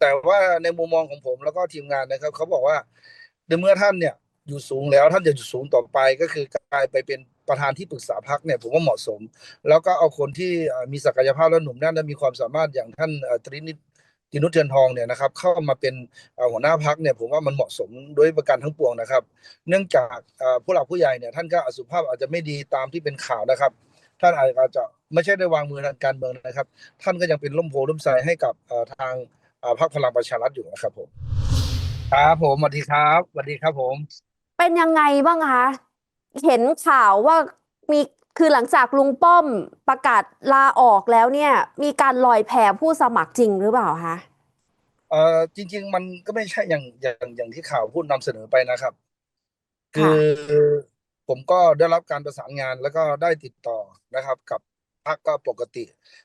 แต่ว่าในมุมมองของผมแล้วก็ทีมงานนะครับเขาบอกว่าในเมื่อท่านเนี่ยอยู่สูงแล้วท่านจะอยู่สูงต่อไปก็คือกลายไปเป็นประธานที่ปรึกษาพักเนี่ยผมว่าเหมาะสม แล้วก็เอาคนที่มีศักยภาพและหนุ่มแน่นและมีความสามารถอย่างท่านตรีนิตตินุชเทียนทองเนี่ยนะครับเข้ามาเป็นหัวหน้าพักเนี่ยผมว่ามันเหมาะสมด้วยประการทั้งปวงนะครับ เนื่องจากผู้หลักผู้ใหญ่เนี่ยท่านก็อสุภาพอาจจะไม่ดีตามที่เป็นข่าวนะครับ ท่านอาจจะไม่ใช่ได้วางมือทางการเมืองนะครับ ท่านก็ยังเป็นล่มโพล่มไทรให้กับทาง พรรคพลังประชารัฐอยู่นะครับผมครับผมสวัสดีครับสวัสดีครับผม เป็นยังไงบ้างคะเห็นข่าวว่ามีคือหลังจากลุงป้อมประกาศลาออกแล้วเนี่ย มีการลอยแพผู้สมัครจริงหรือเปล่าคะเอ่อจริง ๆ มันก็ไม่ใช่อย่างอย่างอย่างที่ข่าวพูดนำเสนอไปนะครับ คืค่ะอผมก็ได้รับการประสานงานแล้วก็ได้ติดต่อนะครับ กับ พรรคก็ปกติ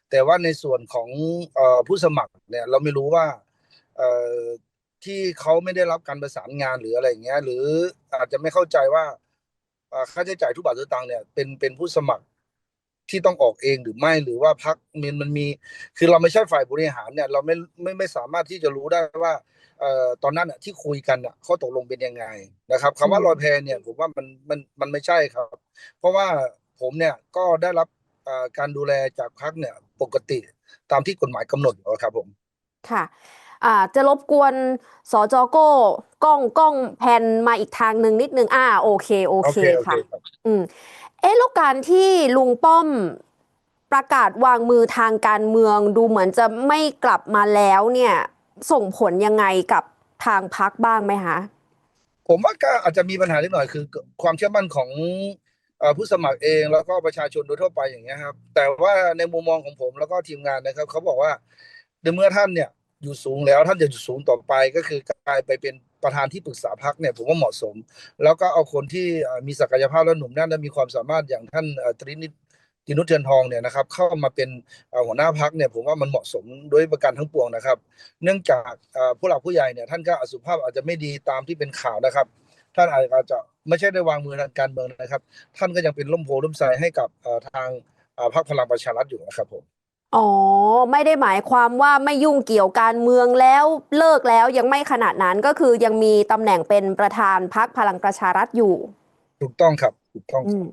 แต่ว่าในส่วนของอผู้สมัครเนี่ยเราไม่รู้ว่าที่เขาไม่ได้รับการประสานงานหรืออะไรเงี้ย หรืออาจจะไม่เข้าใจว่าค่าใช้จ่ายทุกบาททุกสตางค์เนี่ยเป็นเป็นผู้สมัครที่ต้องออกเองหรือไม่หรือว่าพรรคมันมันมี คือเราไม่ใช่ฝ่ายบริหารเนี่ย เราไม่ไม่ไม่สามารถที่จะรู้ได้ว่าเอ่อตอนนั้นอะที่คุยกันอะข้อตกลงเป็นยังไงนะครับอืคำว่าลอยแพเนี่ยผมว่ามันมันมันไม่ใช่ครับ เพราะว่าผมเนี่ยก็ได้รับ การดูแลจากพรรคเนี่ยปกติตามที่กฎหมายกำหนดอยู่แล้วครับผม ค่ะอ่าจะรบกวนสจโก้กล้องกล้องแพนมาอีกทางหนึ่งนิดนึงอ่าโอเคโอโอเคเคโอเคค่ะครับอืมเอ๊ะแล้วการที่ลุงป้อมประกาศวางมือทางการเมืองดูเหมือนจะไม่กลับมาแล้วเนี่ย ส่งผลยังไงกับทางพักบ้างไหมคะผมว่าก็อาจจะมีปัญหาเล็กหน่อยคือ ความเชื่อมั่นของเอ่อ ผู้สมัครเองแล้วก็ประชาชนโดยทั่วไปอย่างเงี้ยครับ แต่ว่าในมุมมองของผมแล้วก็ทีมงานนะครับเขาบอกว่าในเมื่อท่านเนี่ยอยู่สูงแล้วท่านจะอยู่สูงต่อไปก็คือกลายไปเป็นประธานที่ปรึกษาพักเนี่ยผมว่าเหมาะสม แล้วก็เอาคนที่มีศักยภาพและหนุ่มแน่นและมีความสามารถอย่างท่านตรีนิตินุชเทียนทองเนี่ยนะครับเข้ามาเป็นหัวหน้าพักเนี่ยผมว่ามันเหมาะสมด้วยประการทั้งปวงนะครับ เนื่องจากผู้หลักผู้ใหญ่เนี่ยท่านก็อสุภาพอาจจะไม่ดีตามที่เป็นข่าวนะครับ ท่านอาจจะ ไม่ใช่ได้วางมือทางการเมืองนะครับ ท่านก็ยังเป็นล่มโพล่มไทรให้กับเอ่อทางเอ่อพรรคพลังประชารัฐอยู่นะครับผมอ๋อ ไม่ได้หมายความว่าไม่ยุ่งเกี่ยวการเมืองแล้วเลิกแล้วยังไม่ขนาดนั้นก็คือยังมีตำแหน่งเป็นประธานพักพลังประชารัฐอยู่ ถูกต้องครับถูกต้องอืม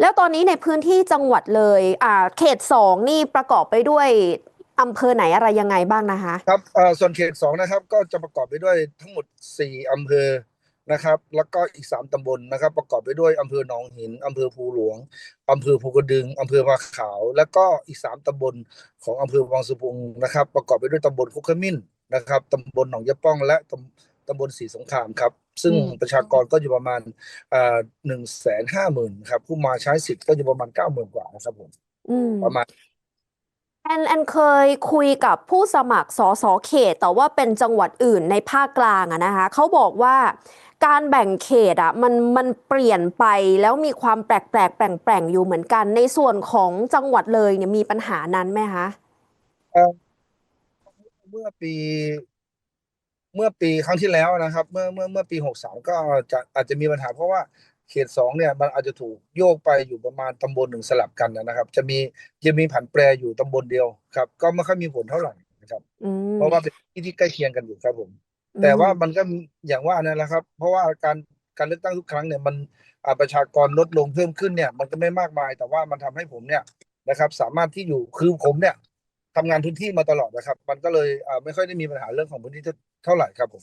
แล้วตอนนี้ในพื้นที่จังหวัดเลยอ่าเขตสองนี่ประกอบไปด้วยอำเภอไหนอะไรยังไงบ้างนะคะ ครับเอ่อส่วนเขตสองนะครับ ก็จะประกอบไปด้วยทั้งหมดสี่อำเภอ นะครับ แล้วก็อีกสามตำบลนะครับ ประกอบไปด้วยอำเภอหนองหินอำเภอภูหลวงอำเภอภูกระดึงอำเภอมาขาว แล้วก็อีกสามตำบลของอำเภอวังสุพุงนะครับ ประกอบไปด้วยตำบลคุกขมิ้นนะครับตำบลหนองยะป้อง และตำตำบลศรีสงครามครับ ซึ่งอืมประชากรก็อยู่ประมาณหนึ่งแสนห้าหมื่นครับ ผู้มาใช้สิทธิ์ก็อยู่ประมาณเก้าหมื่นกว่านะครับผมอืมประมาณ แอนแอนเคยคุยกับผู้สมัครสสเขต แต่ว่าเป็นจังหวัดอื่นในภาคกลางอะนะคะเขาบอกว่าการแบ่งเขตอะมันมันเปลี่ยนไปแล้วมีความแปลกแปลกแปลงแปลงอยู่เหมือนกัน ในส่วนของจังหวัดเลยเนี่ยมีปัญหานั้นไหมคะเมื่อปี เมื่อปีครั้งที่แล้วนะครับ เมื่อเมื่อเมื่อปีหกสามก็จะอาจจะมีปัญหาเพราะว่า เขตสองเนี่ยมันอาจจะถูกโยกไปอยู่ประมาณตำบลหนึ่งสลับกันนะครับ จะมีจะมีผันแปรอยู่ตำบลเดียวครับ ก็ไม่ค่อยมีผลเท่าไหร่นะครับอืมเพราะว่าเป็นที่ที่ใกล้เคียงกันอยู่ครับผม แต่ว่ามันก็อย่างว่านั่นแหละครับ เพราะว่าการการเลือกตั้งทุกครั้งเนี่ยมันอ่าประชากรลดลงเพิ่มขึ้นเนี่ย มันก็ไม่มากมาย แต่ว่ามันทำให้ผมเนี่ยนะครับ สามารถที่อยู่คือผมเนี่ยทำงานพื้นที่มาตลอดนะครับ มันก็เลยอ่าไม่ค่อยได้มีปัญหาเรื่องของพื้นที่เท่าไหร่ครับผม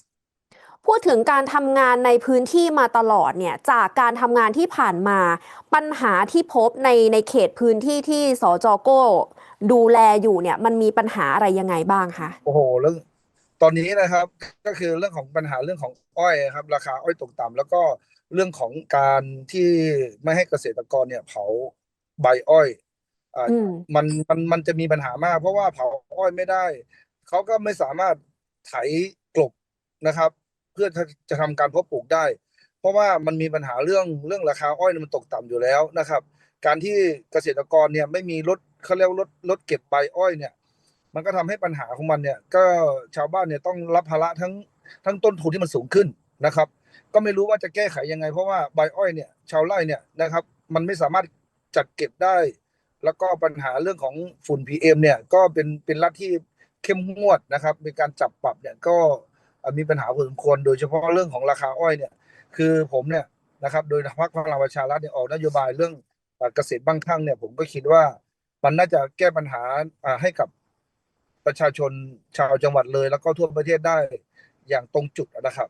พูดถึงการทำงานในพื้นที่มาตลอดเนี่ยจากการทำงานที่ผ่านมา ปัญหาที่พบในในเขตพื้นที่ที่สจโก้ ดูแลอยู่เนี่ย มันมีปัญหาอะไรยังไงบ้างคะโอ้โหเรื่องตอนนี้นะครับ ก็คือเรื่องของปัญหาเรื่องของอ้อยครับ ราคาอ้อยตกต่ำแล้วก็เรื่องของการที่ไม่ให้เกษตรกรเนี่ย เผาใบอ้อยอ่าอืมมันมันมันจะมีปัญหามาก เพราะว่าเผาอ้อยไม่ได้เขาก็ไม่สามารถไถกลบนะครับ เพื่อจะทำการเพาะปลูกได้ เพราะว่ามันมีปัญหาเรื่องเรื่องราคาอ้อยมันตกต่ำอยู่แล้วนะครับ การที่เกษตรกรเนี่ยไม่มีรถเขาเรียกรถรถเก็บใบอ้อยเนี่ย มันก็ทำให้ปัญหาของมันเนี่ย ก็ชาวบ้านเนี่ยต้องรับภาระทั้งทั้งต้นทุนที่มันสูงขึ้นนะครับ ก็ไม่รู้ว่าจะแก้ไขยังไง เพราะว่าใบอ้อยเนี่ย ชาวไร่เนี่ยนะครับ มันไม่สามารถจัดเก็บได้ แล้วก็ปัญหาเรื่องของฝุ่น PM เนี่ยก็เป็นเป็นรัฐที่เข้มงวดนะครับ มีการจับปรับเนี่ยก็ มีปัญหาพอสมควรโดยเฉพาะเรื่องของราคาอ้อยเนี่ยคือผมเนี่ยนะครับโดยพรรคพลังประชารัฐเนี่ยออกนโยบายเรื่องเกษตรบ้างคั่งเนี่ยผมก็คิดว่ามันน่าจะแก้ปัญหาให้กับประชาชนชาวจังหวัดเลย แล้วก็ทั่วประเทศได้อย่างตรงจุดนะครับ